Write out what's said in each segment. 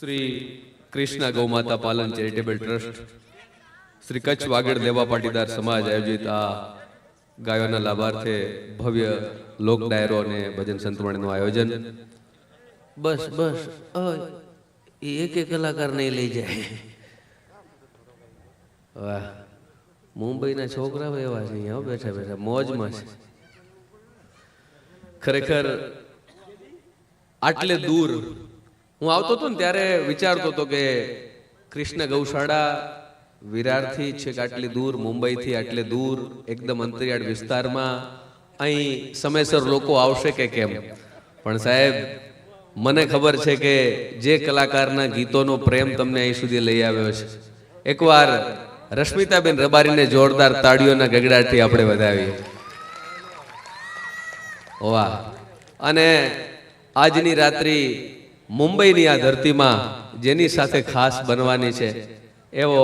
શ્રી કૃષ્ણ ગૌમાતા પાલન charitable trust Shri Kutch Vagad દેવા પાટીદાર સમાજ આયોજિત આ ગાયોના લાભાર્થે ભવ્ય લોક ડાયરો અને ભજન સંતવણનું આયોજન. બસ બસ એક એક કલાકાર નહીં લઈ જાય. વાહ મુંબઈના છોકરાઓ એવા છે અહીંયા બેઠા બેઠા મોજમાં છે. ખરેખર આટલે દૂર હું આવતો હતો ને ત્યારે વિચારતો હતો કે કૃષ્ણ ગૌશાળા વિરારથી છેક આટલી દૂર, મુંબઈથી આટલે દૂર, એકદમ અંતરિયાળ વિસ્તારમાં. અહીં સમયસર લોકો આવશે કે કેમ? પણ સાહેબ, મને ખબર છે કે જે કલાકારના ગીતોનો પ્રેમ તમને અહીં સુધી લઈ આવ્યો છે. એકવાર રશ્મિતાબેન રબારીને જોરદાર તાળીઓના ગગડાટથી આપણે વધાવીએ. વાહ અને આજની રાત્રિ મુંબઈની આ ધરતીમાં જેની સાથે ખાસ બનવાની છે. એવો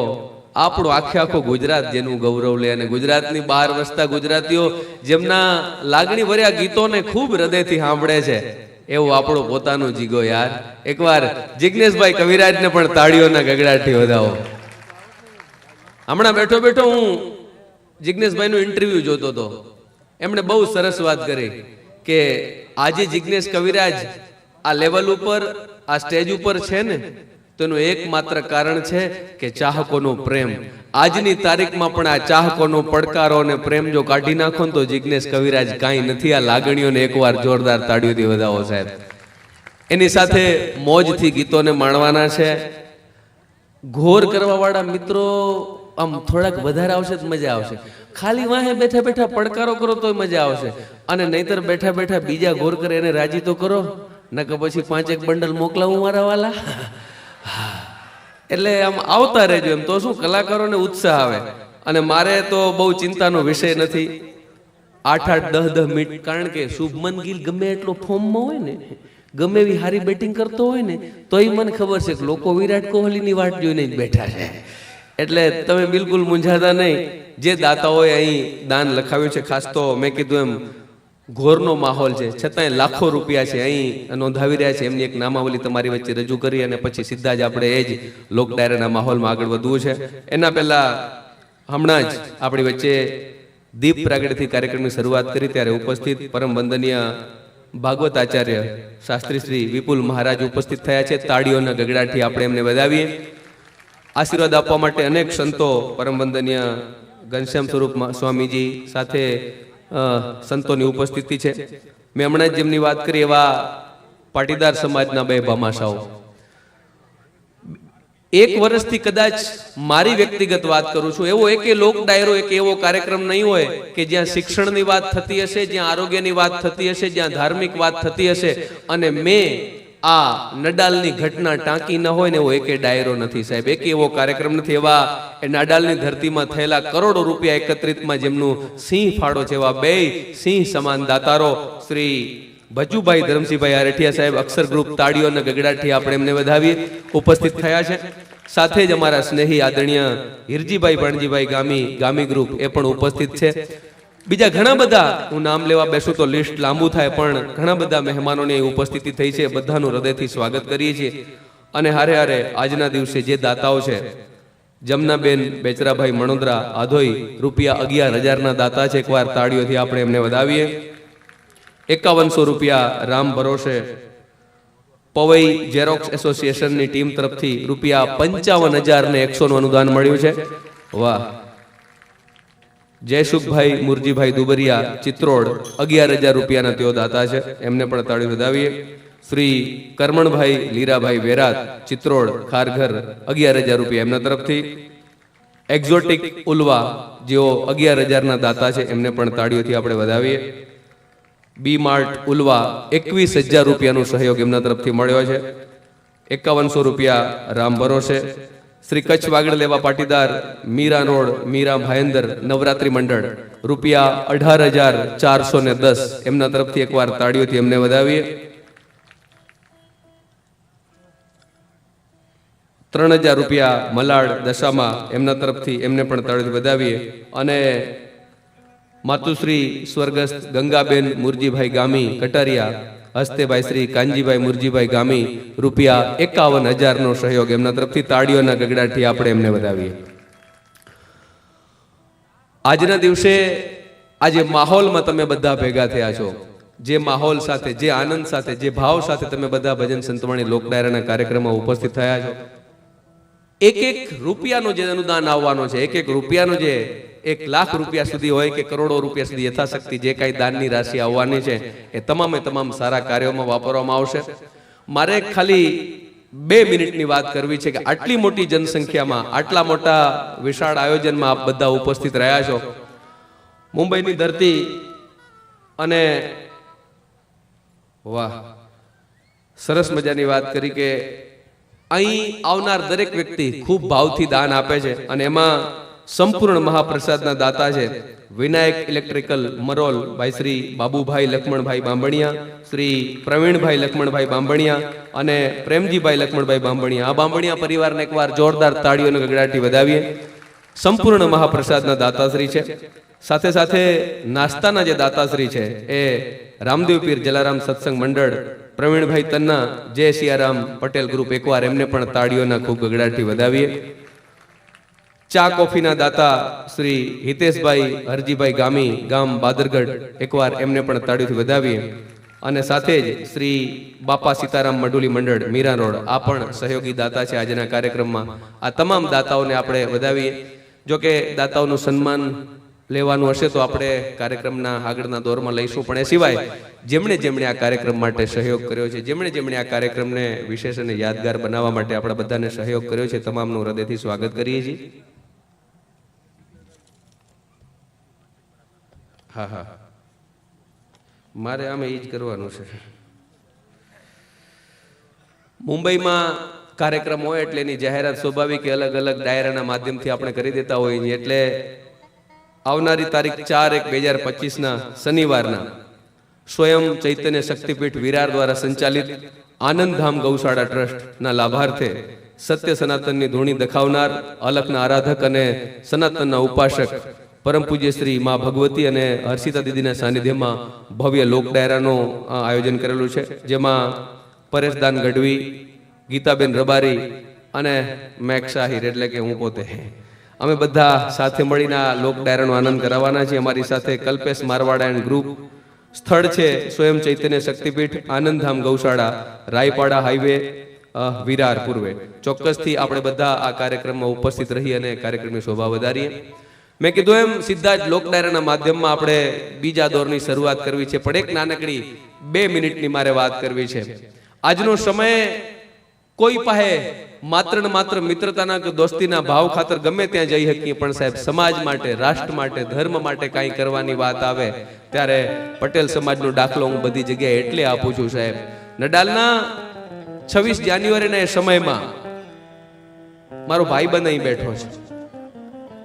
આપણું આખે આખો ગુજરાત જેનું ગૌરવ લે અને ગુજરાતની બહાર વસતા ગુજરાતીઓ જેમના લાગણી ભર્યા ગીતોને ખૂબ હૃદયથી સાંભળે છે, એવું આપણો પોતાનું જીગો યાર. એકવાર જિજ્ઞેશભાઈ કવિરાજને પણ તાળીઓના ગગડાટી વધાવો. હમણાં બેઠો બેઠો હું જિજ્ઞેશભાઈનું ઇન્ટરવ્યુ જોતો હતો. એમણે બહુ સરસ વાત કરી કે આજે જિજ્ઞેશ કવિરાજ આ લેવલ ઉપર, આ સ્ટેજ ઉપર છે ને તેનું એકમાત્ર કારણ છે કે ચાહકોનો પ્રેમ. આજની તારીખમાં પણ આ ચાહકોનો પડકારો અને પ્રેમ જો કાઢી નાખો તો જિજ્ઞેશ કવિરાજ કાંઈ નથી. આ લાગણીઓને એકવાર જોરદાર તાળીઓથી વધાવો સાહેબ. એની સાથે મોજથી ગીતોને માણવાના છે. ઘોર કરવાવાળા મિત્રો આમ થોડાક વધારે આવશે તો મજા આવશે. ખાલી વાહે બેઠા બેઠા પડકારો કરો તોય મજા આવશે. અને નહીતર બેઠા બેઠા બીજા ઘોર કરે એને રાજી તો કરો. નકર પછી પાંચેક બંડલ મોકલાવું મારા વાલા? એટલે આમ આવતા રહેજો એમ. તો શું કલાકારોને ઉત્સાહ આવે. અને મારે તો બહુ ચિંતાનો વિષય નથી. આઠ આઠ, દહ દહ મિનિટ, કારણ કે શુભમન ગિલ ગમે એટલો ફોર્મમાં હોય ને, ગમે એવી હારી બેટિંગ કરતો હોય ને, તોય મને ખબર છે કે લોકો વિરાટ કોહલીની વાટ જોઈને જ બેઠા છે. એટલે તમે બિલકુલ મૂંઝાતા નહીં. જે દાતાઓએ અહીં દાન લખાવ્યું છે, ખાસ તો મેં કીધું એમ ઘોરનો માહોલ છે. છતાંય લાખો રૂપિયા છે. અહીં નોંધાવી રહ્યા છે. એમની એક નામાવલી તમારી વચ્ચે રજૂ કરી અને પછી સીધા જ આપણે એ જ લોક ડાયરાના માહોલમાં આગળ વધવું છે. એના પહેલા હમણાં જ આપણી વચ્ચે દીપ પ્રાગટથી કાર્યક્રમની શરૂઆત કરી. ત્યારે ઉપસ્થિત પરમ વંદનીય ભાગવત આચાર્ય શાસ્ત્રી શ્રી વિપુલ મહારાજ ઉપસ્થિત થયા છે. તાળીઓના ગગડાથી આપણે એમને વધાવીએ. આશીર્વાદ આપવા માટે અનેક સંતો પરમ વંદનીય ઘનશ્યામ સ્વરૂપ સ્વામીજી સાથે સંતોની ઉપસ્થિતિ છે. મેં હમણાં જ જેમની વાત કરી એવા પાટીદાર સમાજના બે ભામાશાઓ. એક વર્ષથી કદાચ મારી વ્યક્તિગત વાત કરું છું. એવો એક લોક ડાયરો, એક એવો કાર્યક્રમ નહીં હોય કે જ્યાં શિક્ષણની વાત થતી હશે, જ્યાં આરોગ્યની વાત થતી હશે, જ્યાં ધાર્મિક વાત થતી હશે. અને મેં આ નડાલની ઘટના ટાંકી ન હોય ને એવો એકે ડાયરો નથી સાહેબ. એક એવો કાર્યક્રમ નથી. એવા એ નાડાલની ધરતીમાં થયેલા કરોડો રૂપિયા એકત્રિતમાં જેમનું સિંહ ફાળો છે, એવા બે સિંહ સમાન દાતારો શ્રી ભજુભાઈ ધરમસિંહભાઈ આરઠિયા સાહેબ, અક્ષર ગ્રુપ તાળીઓના ગગડાથી આપણે એમને વધાવીએ. ઉપસ્થિત થયા છે. સાથે જ અમારા સ્નેહી આદરણીય હિરજીભાઈ ભણજીભાઈ ગામી ગામી ગ્રુપ એ પણ ઉપસ્થિત છે. બીજા ઘણા બધા, હું નામ લેવા બેસું તો લિસ્ટ લાંબુ થાય, પણ ઘણા બધા મહેમાનોની ઉપસ્થિતિ થઈ છે, બધાનું હૃદયથી સ્વાગત કરીએ છીએ. અને હારે હારે આજના દિવસે જે દાતાઓ છે, જમનાબેન, બેચરાભાઈ, મણોદરા, આધોઈ, રૂપિયા અગિયાર હજારના દાતા છે, એકવાર તાળીઓથી આપણે એમને વધાવીએ. એકાવનસો રૂપિયા રામ ભરોસે, પવઈ જેરોક્સ એસોસિએશનની ટીમ તરફથી રૂપિયા પંચાવન હજાર ને એકસો નું અનુદાન મળ્યું છે. વાહ. જયસુખભાઈ, મુરજીભાઈ દુબરિયા, ચિત્રોડ, અગિયાર હજાર રૂપિયાના તેઓ દાતા છે. એમને પણ તાળી વધાવીએ. શ્રી કરમણભાઈ, લીરાભાઈ વેરાત, ચિત્રોડ, ખારઘર, અગિયાર હજાર રૂપિયા એમના તરફથી. એક્ઝોટિક ઉલવા, જેઓ અગિયાર હજારના દાતા છે, એમને પણ તાળીઓથી આપણે વધાવીએ. બી માર્ટ ઉલવા, એકવીસ હજાર રૂપિયાનો સહયોગ એમના તરફથી મળ્યો છે. એકાવનસો રૂપિયા રામ ભરોસે શ્રી કચ્છ વાગડ લેવા પાટીદાર, મીરા રોડ, મીરા ભાયંદર નવરાત્રી મંડળ. રૂપિયા અઢાર હજાર ચારસો ને દસ. એમના તરફથી એકવાર તાળીઓથી એમને વધાવીએ. ત્રણ હજાર રૂપિયા મલાડ દશામાં એમના તરફથી એમને પણ તાળીઓથી વધાવીએ. અને માતુશ્રી સ્વર્ગસ્થ ગંગાબેન મુરજીભાઈ ગામી કટારિયા હસ્તે ભાઈ શ્રી કાનજીભાઈ મુરજીભાઈ ગામી રૂપિયા એકાવન હજારનો સહયોગ એમના તરફથી તાળીઓના ગગડાથી આપણે એમને વધાવીએ. આજના દિવસે આજે માહોલમાં તમે બધા ભેગા થયા છો. જે માહોલ સાથે, જે આનંદ સાથે, જે ભાવ સાથે તમે બધા ભજન સંતવાણી લોક ડાયરાના કાર્યક્રમમાં ઉપસ્થિત થયા છો. એક એક રૂપિયાનો જે અનુદાન આવવાનો છે, એક એક રૂપિયાનો જે એક લાખ રૂપિયા સુધી હોય કે કરોડો રૂપિયા સુધી યથાશક્તિ જે કાંઈ દાનની રાશિ આવવાની છે, એ તમામે તમામ સારા કાર્યોમાં વાપરવામાં આવશે. મારે ખાલી બે મિનિટની વાત કરવી છે કે આટલી મોટી જનસંખ્યામાં, આટલા મોટા વિશાળ આયોજનમાં આપ બધા ઉપસ્થિત રહ્યા છો. મુંબઈની ધરતી અને વાહ, સરસ મજાની વાત કરી કે અહીં આવનાર દરેક વ્યક્તિ ખૂબ ભાવથી દાન આપે છે અને એમાં સંપૂર્ણ મહાપ્રસાદના દાતા છે. વિનાયક ઇલેક્ટ્રિકલ મરોલ ભાઈ શ્રી બાબુભાઈ લક્ષ્મણભાઈ બાંભણિયા, શ્રી પ્રવીણભાઈ લક્ષ્મણભાઈ બાંભણિયા અને પ્રેમજીભાઈ લક્ષ્મણભાઈ બાંભણિયા. આ બાંભણિયા પરિવારને એકવાર જોરદાર તાળીઓને ગગડાટી વધાવીએ. સંપૂર્ણ મહાપ્રસાદના દાતાશ્રી છે. સાથે સાથે નાસ્તાના જે દાતાશ્રી છે એ રામદેવ પીર જલારામ સત્સંગ મંડળ, પ્રવીણભાઈ તન્ના, જય સિયારામ પટેલ ગ્રુપ એકવાર એમને પણ તાળીઓના ખૂબ ગગડાટી વધાવીએ. ચા કોફીના દાતા શ્રી હિતેશભાઈ હરજીભાઈ ગામી ગામ બાદરગઢ એકવાર એમને પણ તાળીથી વધાવીએ. અને સાથે જ શ્રી બાપા સીતારામ મડુલી મંડળ મીરા રોડ, આ પણ સહયોગી દાતા છે આજના કાર્યક્રમમાં. આ તમામ દાતાઓને આપણે વધાવીએ. જો કે દાતાઓનું સન્માન લેવાનું હશે તો આપણે કાર્યક્રમના આગળના દોરમાં લઈશું. પણ એ સિવાય જેમણે જેમણે આ કાર્યક્રમ માટે સહયોગ કર્યો છે, જેમણે જેમણે આ કાર્યક્રમને વિશેષ અને યાદગાર બનાવવા માટે આપણા બધાને સહયોગ કર્યો છે, તમામનું હૃદયથી સ્વાગત કરીએ છીએ. હા હા. મારે આમે એ જ કરવાનું છે. મુંબઈમાં કાર્યક્રમ હોય એટલે એની જાહેરાત સ્વાભાવિક અલગ અલગ ડાયરાના માધ્યમથી આપણે કરી દેતા હોઈએ એટલે આવનારી તારીખ ચાર એક બે હજાર પચીસના શનિવારના સ્વયં ચૈતન્ય શક્તિપીઠ વિરાર દ્વારા સંચાલિત આનંદધામ ગૌશાળા ટ્રસ્ટના લાભાર્થે સત્ય સનાતનની ધૂણી દખાવનાર અલખના આરાધક અને સનાતનના ઉપાસક પરમ પૂજ્ય શ્રી મા ભગવતી અને હર્ષિતા દીદીના સાનિધ્યમાં ભવ્ય લોક ડાયરાનું આયોજન કરેલું છે. જેમાં પરેશદાન ગઢવી, ગીતાબેન રબારી અને મેક શાહિર, એટલે કે હું પોતે. અમે બધા સાથે મળીને આ લોક ડાયરાનો આનંદ કરાવવાના છીએ. અમારી સાથે કલ્પેશ મારવાડા એન્ડ ગ્રુપ સ્થળ છે સ્વયં ચૈતન્ય શક્તિપીઠ, આનંદધામ ગૌશાળા, રાયપાડા હાઈવે વિરાર પૂર્વે. ચોક્કસથી આપણે બધા આ કાર્યક્રમમાં ઉપસ્થિત રહી અને કાર્યક્રમની શોભા વધારીએ. મેં કીધું એમ, સીધા જ લોક ડાયરાના માધ્યમમાં આપણે બીજા દોરની શરૂઆત કરવી છે, પણ એક નાનકડી બે મિનિટની મારે વાત કરવી છે. આજનો સમય કોઈ પાસે માત્ર ને માત્ર મિત્રતાના કે દોસ્તીના ભાવ ખાતર ગમે ત્યાં જઈ શકીએ, પણ સાહેબ, સમાજ માટે, રાષ્ટ્ર માટે, ધર્મ માટે કાંઈ કરવાની વાત આવે, ત્યારે પટેલ સમાજનો દાખલો હું બધી જગ્યાએ એટલે આપું છું, સાહેબ. નડાલના છવ્વીસ જાન્યુઆરીના એ સમયમાં મારો ભાઈ અહીં બેઠો છે.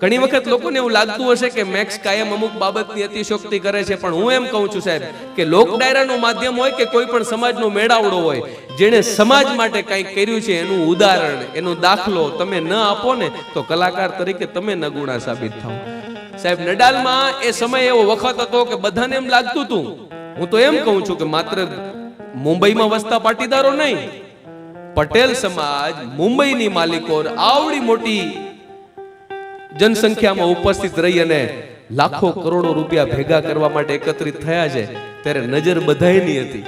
ઘણી વખત લોકોને એવું લાગતું હશે કે મેક્સ કાયમ અમુક બાબતની અતિશોક્તિ કરે છે, પણ હું એમ કહું છું સાહેબ કે લોક ડાયરાનું માધ્યમ હોય કે કોઈ પણ સમાજનો મેળાવડો હોય, જેણે સમાજ માટે કંઈક કર્યું છે એનું ઉદાહરણ, એનો દાખલો તમે ન આપો ને તો કલાકાર તરીકે તમે નગુણા સાબિત થાઓ સાહેબ, નડાલમાં એ સમય એવો વખત હતો કે બધાને એમ લાગતું હતું. હું તો એમ કહું છું કે માત્ર મુંબઈમાં વસતા પાટીદારો નહીં, પટેલ સમાજ, મુંબઈની માલિકો આવડી મોટી જનસંખ્યામાં ઉપસ્થિત રહી અને લાખો કરોડો રૂપિયા ભેગા કરવા માટે એકત્રિત થયા છે, ત્યારે નજર બધાયની હતી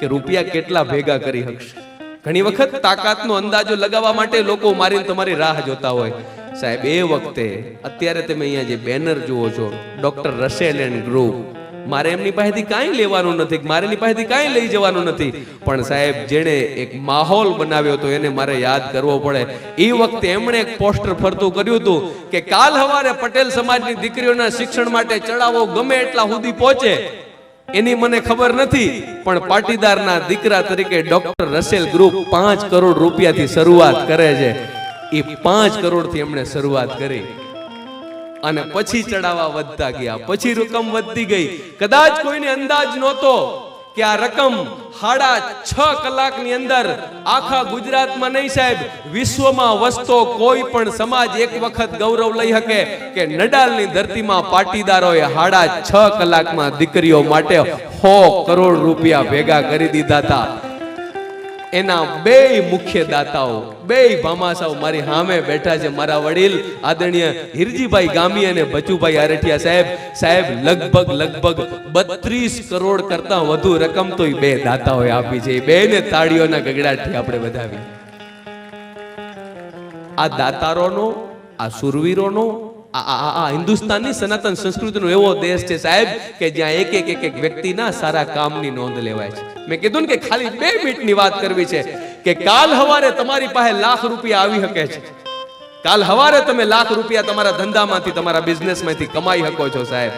કે રૂપિયા કેટલા ભેગા કરી શકશે ઘણી વખત તાકાતનો અંદાજો લગાવવા માટે લોકો મારીને તમારી રાહ જોતા હોય. સાહેબ, એ વખતે અત્યારે તમે અહીંયા જે બેનર જુઓ છો, ડોક્ટર રસેલ એન્ડ ગ્રુપ મારે એમની પાસેથી કાંઈ લેવાનું નથી મારે એની પાસેથી કાંઈ લઈ જવાનું નથી. પણ સાહેબ, જેણે એક માહોલ બનાવ્યો હતો, એને મારે યાદ કરવો પડે. એ વખતે એમણે એક પોસ્ટર ફરતું કર્યું હતું કે, કાલ હવારે પટેલ સમાજની દીકરીઓના શિક્ષણ માટે ચડાવો, ગમે એટલા સુધી પહોંચે. એની મને ખબર નથી, પણ પાટીદારના દીકરા તરીકે ડોક્ટર રસેલ ગ્રુપ પાંચ કરોડ રૂપિયાથી શરૂઆત કરે છે. એ પાંચ કરોડથી એમણે શરૂઆત કરી. અને પછી ચડાવવા વધતા ગયા. પછી રકમ વધતી ગઈ. કદાચ કોઈને અંદાજ નહોતો કે આ રકમ સાડા છ કલાકની અંદર આખા ગુજરાતમાં નહીં સાહેબ, વિશ્વમાં વસતો કોઈ પણ સમાજ એક વખત ગૌરવ લઈ શકે કે નડાલની ધરતીમાં પાટીદારોએ સાડા છ કલાકમાં દીકરીઓ માટે સો કરોડ રૂપિયા ભેગા કરી દીધા હતા. એના બે મુખ્ય દાતાઓ બે ભામાસાઓ મારી સામે બેઠા છે. મારા વડીલ આદરણીય હિરજીભાઈ ગામી અને બચુભાઈ આરઠિયા સાહેબ. સાહેબ, લગભગ લગભગ બત્રીસ કરોડ કરતા વધુ રકમ તો બે દાતાઓએ આપી છે. બે ને તાળીઓના ગગડાટથી આપણે વધાવી. આ દાતારોનો, આ સુરવીરોનો આ હિન્દુસ્તાનની સનાતન સંસ્કૃતિનો એવો દેશ છે સાહેબ કે જ્યાં એક એક એક એક વ્યક્તિના સારા કામની નોંધ લેવાય છે. મેં કીધું ને કે ખાલી બે મિનિટની વાત કરવી છે કે કાલ હવારે તમારી પાસે લાખ રૂપિયા આવી શકે છે. કાલ હવારે તમે લાખ રૂપિયા તમારા ધંધામાંથી, તમારા બિઝનેસમાંથી કમાઈ શકો છો સાહેબ.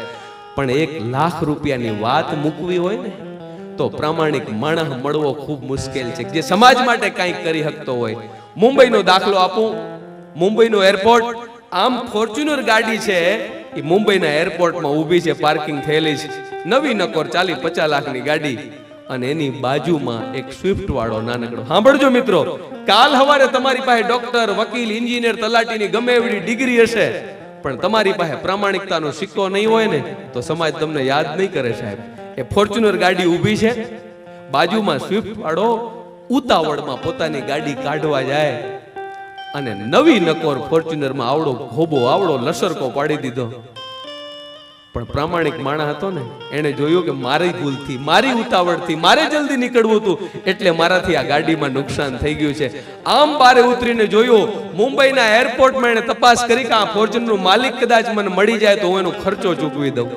પણ એક લાખ રૂપિયાની વાત મૂકવી હોય ને, તો પ્રામાણિક માણસ મળવો ખૂબ મુશ્કેલ છે. જે સમાજ માટે કંઈક કરી શકતો હોય. મુંબઈનો દાખલો આપું. મુંબઈનો એરપોર્ટ આમ ફોર્ચ્યુનર ગાડી છે, એ મુંબઈના એરપોર્ટમાં ઊભી છે, પાર્કિંગ થયેલી છે. નવી નકોર ચાલી પચાસ લાખની ગાડી અને એની બાજુમાં એક સ્વિફ્ટ વાળો નાનકડો. સાંભળજો મિત્રો, કાલ હવારે તમારી પાસે ડોક્ટર, વકીલ, એન્જિનિયર તલાટીની ગમે એવી ડિગ્રી હશે, પણ તમારી પાસે પ્રામાણિકતાનો સિક્કો નહીં હોય ને, તો સમાજ તમને યાદ નહીં કરે સાહેબ. એ ફોર્ચ્યુનર ગાડી ઊભી છે, બાજુમાં સ્વિફ્ટ વાળો ઉતાવળમાં પોતાની ગાડી કાઢવા જાય. અને નવી નકોર ફોર્ચ્યુનરમાં આવડો ખોબો, આવડો લસરકો પાડી દીધો. પણ પ્રામાણિક માણસ હતો ને એને જોયું કે મારી ભૂલથી, મારી ઉતાવળથી, મારે જલ્દી નીકળવું હતું, એટલે મારાથી આ ગાડીમાં નુકસાન થઈ ગયું છે. આમ બારે ઉતરીને જોયું, મુંબઈના એરપોર્ટમાં એને તપાસ કરી કે આ ફોર્ચ્યુનરનો માલિક કદાચ મને મળી જાય તો હું એનો ખર્ચો ચૂકવી દઉં.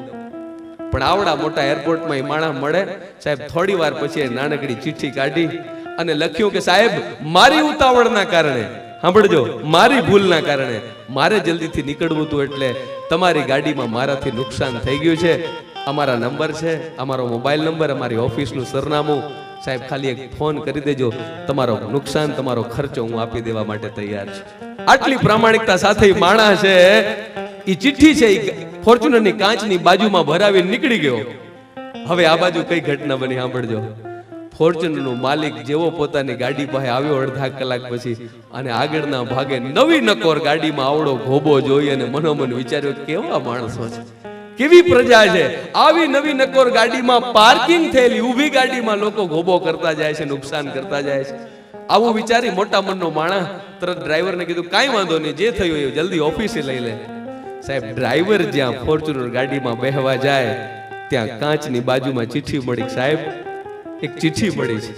પણ આવડા મોટા એરપોર્ટમાં એ માણસ મળે, સાહેબ, થોડી વાર પછી એ નાનકડી ચિઠ્ઠી કાઢી અને લખ્યું કે સાહેબ, મારી ઉતાવળના કારણે સાંભળજો, મારી ભૂલના કારણે મારે જલ્દીથી નીકળવું હતું એટલે તમારી ગાડીમાં મારાથી નુકસાન થઈ ગયું છે. અમારા નંબર છે, અમારો મોબાઈલ નંબર, અમારી ઓફિસનું સરનામું. સાહેબ, ખાલી એક ફોન કરી દેજો. તમારો નુકસાન, તમારો ખર્ચો હું આપી દેવા માટે તૈયાર છું. આટલી પ્રામાણિકતા સાથે માણા છે એ ચિઠ્ઠી છે એ ફોર્ચ્યુનરની કાચની બાજુમાં ભરાવીને નીકળી ગયો. હવે આ બાજુ કઈ ઘટના બની, સાંભળજો. ફોર્ચ્યુનરનો માલિક જેવો પોતાની ગાડી પાસે આવ્યો અડધા કલાક પછી અને આગળના ભાગે નવી નકોર ગાડીમાં આવડો ઘોબો જોઈ અને મનોમન વિચાર્યો, કેવા માણસો છે? કેવી પ્રજા છે? આવી નવી નકોર ગાડીમાં પાર્કિંગ થયેલી, ઊભી ગાડીમાં લોકો ઘોબો કરતા જાય છે, નુકસાન કરતા જાય છે. આવું વિચારી મોટા મનનો માણસ તરત ડ્રાઈવરને કીધું, કાંઈ વાંધો નહીં, જે થયું એ જલ્દી ઓફિસે લઈ લે. સાહેબ, ડ્રાઈવર જ્યાં ફોર્ચ્યુનર ગાડીમાં બેહવા જાય, ત્યાં કાચની બાજુમાં ચિઠ્ઠી મળી સાહેબ એક ચિઠ્ઠી મળી છે.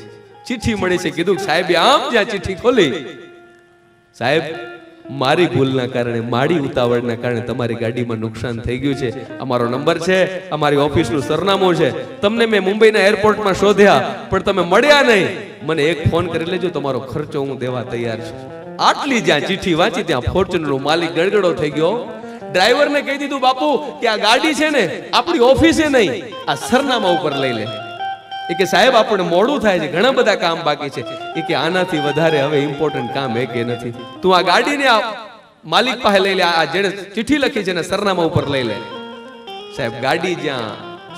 ચિઠ્ઠી મળી છે. કીધું, સાહેબ આમ જ્યાં ચિઠ્ઠી ખોલી. સાહેબ, મારી ભૂલના કારણે, મારી ઉતાવળના કારણે તમારી ગાડીમાં નુકસાન થઈ ગયું છે. અમારો નંબર છે, અમારી ઓફિસનું સરનામું છે. તમને મેં મુંબઈના એરપોર્ટમાં શોધ્યા, પણ તમે મળ્યા નહીં. મને એક ફોન કરી લેજો, તમારો ખર્ચો હું દેવા તૈયાર છું. આટલી જ્યાં ચિઠ્ઠી વાંચી, ત્યાં ફોર્ચ્યુનરનો માલિક ગડગડો થઈ ગયો. ડ્રાઈવરને કહી દીધું, બાપુ, કે આ ગાડી છે ને, આપણી ઓફિસે નહીં, આ સરનામા ઉપર લઈ લે. એ કે સાહેબ આપણે મોડું થાય છે, ઘણા બધા કામ બાકી છે. એ કે આનાથી વધારે હવે ઇમ્પોર્ટન્ટ કામ એ કે નથી. તું આ ગાડીને આ માલિક પાસે લઈ લે, આ જેણે ચિઠ્ઠી લખી છે ને સરનામા ઉપર લઈ લે. સાહેબ, ગાડી જ્યાં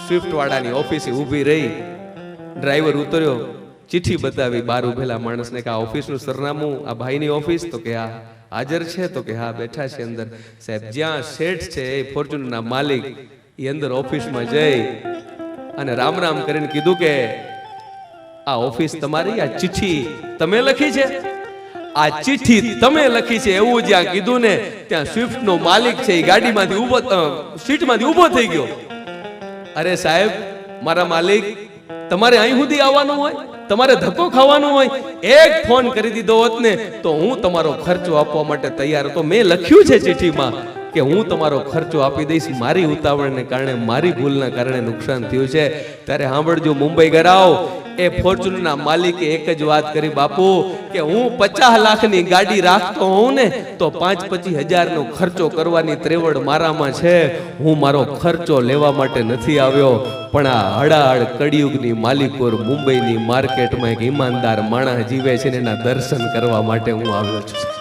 સ્વિફ્ટ વાળાની ઓફિસે ઊભી રહી, ડ્રાઈવર ઉતર્યો, ચિઠ્ઠી બતાવી, બાર ઉભેલા માણસને કે આ ઓફિસનું સરનામું, આ ભાઈની ઓફિસ, તો કે આ હાજર છે, તો કે હા, બેઠા છે અંદર. સાહેબ, જ્યાં શેઠ છે એ ફોર્ચ્યુનરના માલિક, એ અંદર ઓફિસમાં જઈ અને રામ રામ કરીને કીધું કે, આ ઓફિસ તમારી, આ ચિઠ્ઠી તમે લખી છે? આ ચિઠ્ઠી તમે લખી છે એવું જ્યાં કીધું ને, ત્યાં સ્વિફ્ટ નો માલિક છે, એ ગાડીમાંથી ઊભો સીટમાંથી ઊભો થઈ ગયો. અરે સાહેબ, મારા માલિક, તમારે અહીં સુધી આવવાનું હોય? તમારે ધક્કો ખાવાનો હોય? એક ફોન કરી દીધો હોત ને, તો હું તમારો ખર્ચો આપવા માટે તૈયાર હતો. મેં લખ્યું છે ચિઠ્ઠીમાં કે હું તમારો ખર્ચો આપી દઈશ, મારી ઉતાવળને કારણે, મારી ભૂલના કારણે નુકસાન થયું છે. ત્યારે સાંભળજો, મુંબઈ ગરાવ એ ફોર્ચ્યુનરના માલિકે એક જ વાત કરી, બાપુ, કે હું પચાસ લાખની ગાડી રાખતો હોઉં ને, તો પાંચ પચીસ હજારનો ખર્ચો કરવાની ત્રેવડ મારામાં છે. હું મારો ખર્ચો લેવા માટે નથી આવ્યો. પણ આ હડાહડ કળિયુગની માલિકોર મુંબઈની માર્કેટમાં એક ઈમાનદાર માણસ જીવે છે ને એના દર્શન કરવા માટે હું આવ્યો છું.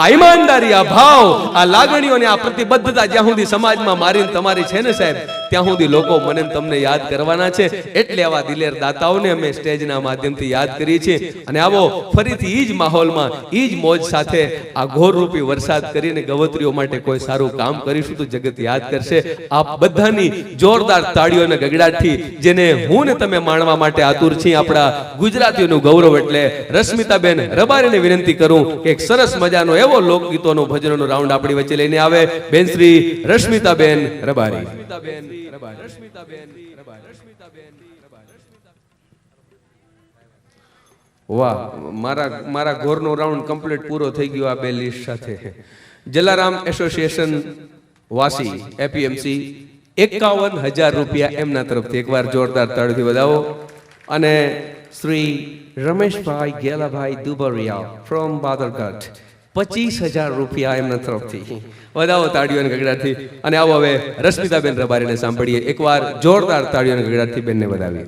આ ઈમાનદારી આ ભાવ, આ લાગણીઓને આ પ્રતિબદ્ધતા જ્યાં સુધી સમાજમાં મારીને તમારી છે ને સાહેબ? ત્યાં સુધી લોકો મને તમને યાદ કરવાના છે. એટલે આવા દિલેર દાતાઓને અમે સ્ટેજના માધ્યમથી યાદ કરીએ છીએ. અને આવો ફરીથી ઈ જ માહોલમાં, ઈ જ મોજ સાથે આ ઘોર રૂપી વરસાદ કરીને ગવત્રીઓ માટે કોઈ સારું કામ કરીશું તો જગત યાદ કરશે. આપ બધાની જોરદાર તાળીઓ અને ગગડાટથી, જેને હું ને તમે માણવા માટે આતુર છીએ, આપણા ગુજરાતીઓનું ગૌરવ એટલે રશ્મિતાબેન રબારીને વિનંતી કરું કે એક સરસ મજાનો એવો લોકગીતોનો ભજનોનો રાઉન્ડ આપણી વચ્ચે લઈને આવે. બેન શ્રી રશ્મિતાબેન રબારી. વાહ મારા મારા ઘોરનો રાઉન્ડ કમ્પ્લીટ પૂરો થઈ ગયો આ બે લિસ્ટ સાથે. જલારામ એસોસિએશન વાસી એપીએમસી એકાવન હજાર રૂપિયા એમના તરફથી એકવાર જોરદાર તળથી વધાવો. અને શ્રી રમેશભાઈ ગેલાભાઈ દુબરિયા ફ્રોમ બાદરગઢ પચીસ હજાર રૂપિયા એમના તરફથી. વધાવો તાળીઓ અને ગગડાટથી અને આવો હવે રશ્મિતાબેન રબારીને સાંભળીએ. એકવાર જોરદાર તાળીઓ અને ગગડાટથી બેનને વધાવીએ.